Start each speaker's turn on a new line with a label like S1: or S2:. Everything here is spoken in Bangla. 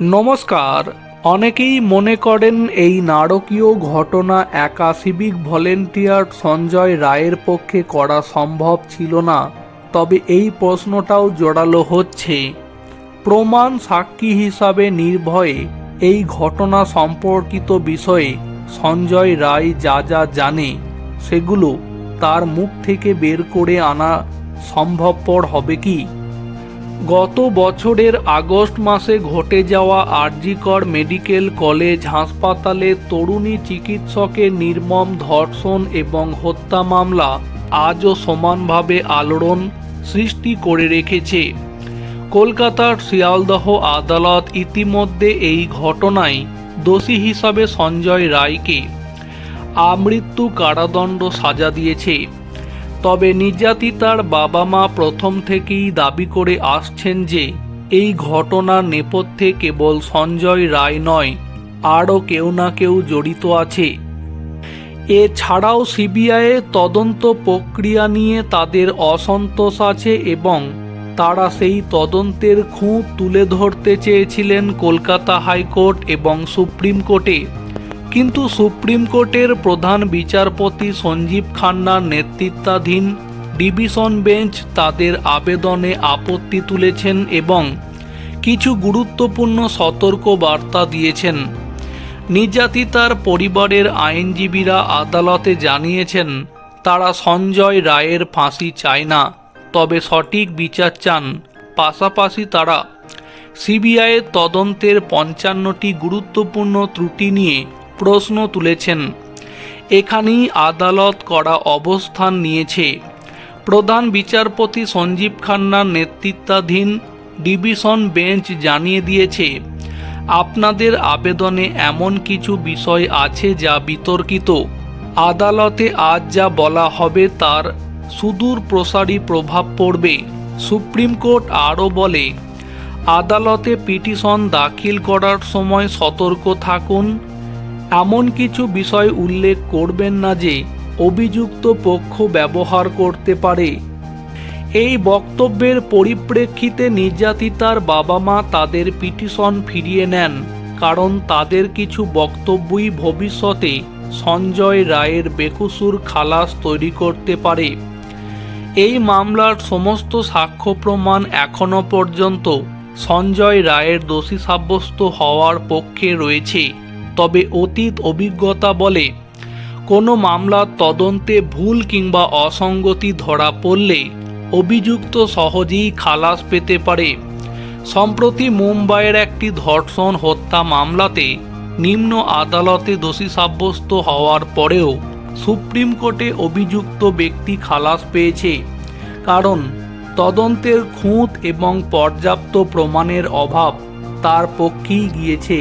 S1: নমস্কার। অনেকেই মনে করেন এই নারকীয় ঘটনা একা সিভিক ভলেন্টিয়ার সঞ্জয় রায়ের পক্ষে করা সম্ভব ছিল না, তবে এই প্রশ্নটাও জোরালো হচ্ছে। প্রমাণ সাক্ষী হিসাবে নির্ভয়ে এই ঘটনা সম্পর্কিত বিষয়ে সঞ্জয় রায় যা যা জানে, সেগুলো তার মুখ থেকে বের করে আনা সম্ভবপর হবে কি? গত বছরের আগস্ট মাসে ঘটে যাওয়া আরজিকর মেডিকেল কলেজ হাসপাতালে তরুণী চিকিৎসকের নির্মম ধর্ষণ এবং হত্যা মামলা আজও সমানভাবে আলোড়ন সৃষ্টি করে রেখেছে। কলকাতার শিয়ালদহ আদালত ইতিমধ্যে এই ঘটনায় দোষী হিসাবে সঞ্জয় রায়কে আমৃত্যু কারাদণ্ড সাজা দিয়েছে। তবে নির্যাতিতার বাবা মা প্রথম থেকেই দাবি করে আসছেন যে, এই ঘটনার নেপথ্যে কেবল সঞ্জয় রায় নয়, আরও কেউ না কেউ জড়িত আছে। এছাড়াও সিবিআইয়ের তদন্ত প্রক্রিয়া নিয়ে তাদের অসন্তোষ আছে এবং তারা সেই তদন্তের খুঁত তুলে ধরতে চেয়েছিলেন কলকাতা হাইকোর্ট এবং সুপ্রিম কোর্টে। কিন্তু সুপ্রিম কোর্টের প্রধান বিচারপতি সঞ্জীব খান্নার নেতৃত্বাধীন ডিভিশন বেঞ্চ তাদের আবেদনে আপত্তি তুলেছেন এবং কিছু গুরুত্বপূর্ণ সতর্ক বার্তা দিয়েছেন। নির্যাতিতার পরিবারের আইনজীবীরা আদালতে জানিয়েছেন, তারা সঞ্জয় রায়ের ফাঁসি চায় না, তবে সঠিক বিচার চান। পাশাপাশি তারা সিবিআইয়ের তদন্তের পঞ্চান্নটি গুরুত্বপূর্ণ ত্রুটি নিয়ে প্রশ্ন তুলেছেন। এখানেই আদালত করা অবস্থান নিয়েছে। প্রধান বিচারপতি সঞ্জীব খান্নার নেতৃত্বাধীন ডিভিশন বেঞ্চ জানিয়ে দিয়েছে, আপনাদের আবেদনে এমন কিছু বিষয় আছে যা বিতর্কিত। আদালতে আজ যা বলা হবে তার সুদূর প্রসারী প্রভাব পড়বে। সুপ্রিম কোর্ট আরও বলে, আদালতে পিটিশন দাখিল করার সময় সতর্ক থাকুন। এমন কিছু বিষয় উল্লেখ করবেন না যে অভিযুক্ত পক্ষ ব্যবহার করতে পারে। এই বক্তব্যের পরিপ্রেক্ষিতে নির্যাতিতার বাবা মা তাদের পিটিশন ফিরিয়ে নেন, কারণ তাদের কিছু বক্তব্যই ভবিষ্যতে সঞ্জয় রায়ের বেকুসুর খালাস তৈরি করতে পারে। এই মামলার সমস্ত সাক্ষ্য প্রমাণ এখনও পর্যন্ত সঞ্জয় রায়ের দোষী সাব্যস্ত হওয়ার পক্ষে রয়েছে। তবে অতীত অভিজ্ঞতা বলে, কোনো মামলার তদন্তে ভুল কিংবা অসঙ্গতি ধরা পড়লে অভিযুক্ত সহজেই খালাস পেতে পারে। সম্প্রতি মুম্বাইয়ের একটি ধর্ষণ হত্যা মামলাতে নিম্ন আদালতে দোষী সাব্যস্ত হওয়ার পরেও সুপ্রিম কোর্টে অভিযুক্ত ব্যক্তি খালাস পেয়েছে। কারণ তদন্তের খুঁত এবং পর্যাপ্ত প্রমাণের অভাব তার পক্ষেই গিয়েছে।